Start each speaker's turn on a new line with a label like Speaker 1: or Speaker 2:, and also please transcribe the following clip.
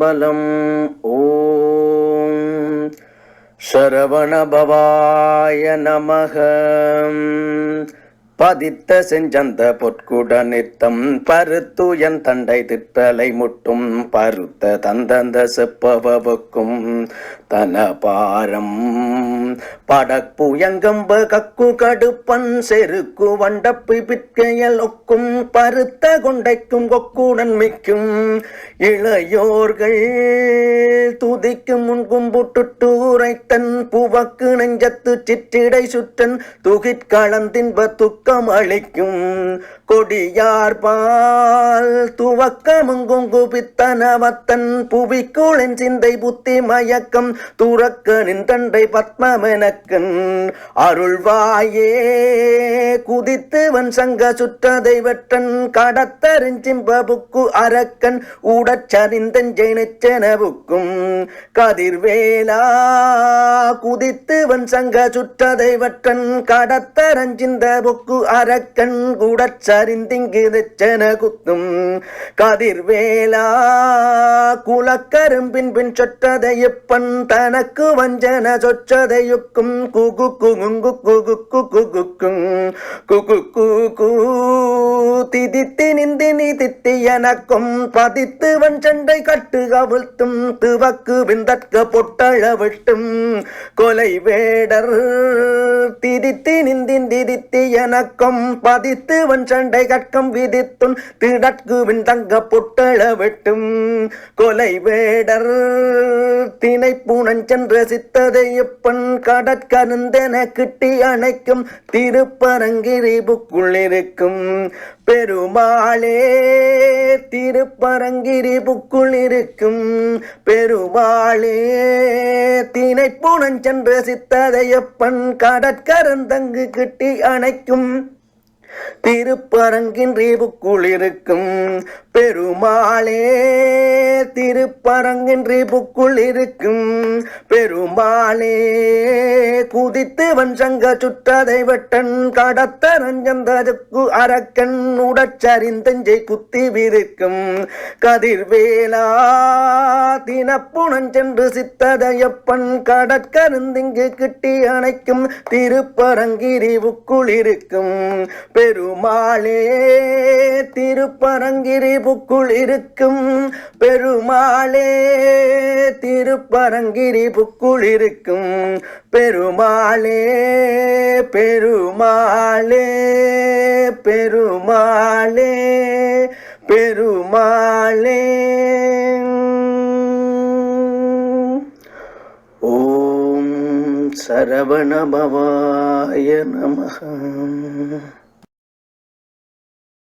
Speaker 1: திருச்சிற்றம்பலம் ஓம். சரவணபவாய நமகம் பதித்த செஞ்சந்த பொற்குட நித்தம் பருத்துயன் தண்டை திட்டலை முட்டும் பருத்த தந்தந்த செப்பவவுக்கும் தன பாரம். படப்புயங்கம்ப கக்கு கடுப்பன் செருக்கு வண்டப்பு பிற்கையல் ஒக்கும் பருத்த கொண்டைக்கும் கொக்குடன் மிக்கும் இளையோர்கள். துதிக்கும் முன்கும் கும்புட்டு உரைத்தன் புவக்கு நெஞ்சத்து சிற்றிடை சுற்றன் துகிற்களந்தின்ப துக்கம் அளிக்கும் கொடியார் பால். துவக்கமுங்கும் குபித்தனவத்தன் புவிக்குளின் சிந்தை புத்தி மயக்கம். துறக்க நின்றண்டை பத்மமெனக்கன் அருள்வாயே. குதித்துவன் சங்க சுற்றதை வெற்றன் கடத்தறிஞ்சிம்ப புக்கு அரக்கன். ஊடச்சரிந்தஞ்சை நெச்செனவுக்கும் கதிர்வேலா. குதித்துவன் சங்க சுற்றதை வெற்றன் கடத்தரஞ்சிந்த புக்கு அரக்கன் கூடச்சரிந்திங்கு தெச்சன குத்தும். கதிர்வேலா குலக்கரும்பின் பின் சொற்றதையப்பன் தனக்கு வஞ்சன சொற்றதையுக்கும் குகு குகுங்கு குகு குகு குக்கும் குகு குகு திதித்தி நிந்தினி தித்தி எனக்கும். பதித்து வன் சண்டை கட்டு கவிழ்த்தும் துவக்கு விந்தற்க பொட்டழ விட்டும் கொலை வேடர் திதித்தி நிந்தின் திதித்தி கக்கம் பதித்து வன் சண்டை கட்கம் விதித்தும் திடற்கு தங்க பொட்டழ வெட்டும் கொலை வேடர். தினை பூனஞ்சென்ற சித்ததை எப்பன் கடற்கருந்தென கிட்டி அணைக்கும் திருப்பரங்கிரி புக்குள்ளிருக்கும். பெருமாளே திருப்பரங்கிரி புக்குள்ளிருக்கும். பெருமாளே தினை பூனஞ்சென்ற சித்ததை எப்பன் கடற்கரந்தங்கு கிட்டி அணைக்கும். திருப்பரங்கின் திருப்பரங்கின்றி இருக்கும் பெருமாளே திருப்பரங்கின்றி புக்குள் இருக்கும் பெருமாளே குதித்து வஞ்சங்க சுற்றதை வெட்டன் கடத்த ரஞ்சந்ததுக்கு அரக்கன் உடச்சரிந்தஞ்சை குத்தி விருக்கும் கதிர்வேலா தினப்புணஞ்சென்று சித்ததையப்பன் கடற்கருந்திங்கு கிட்டி அணைக்கும் திருப்பரங்கிரி புக்குளிருக்கும் பெருமாளே திருப்பரங்கிரி புக்குள் இருக்கும் பெருமாளே திருப்பரங்கிரி புக்குள் இருக்கும் பெருமாளே பெருமாளே பெருமாளே பெருமாளே. ஓம் சரவணபவாய நமகம்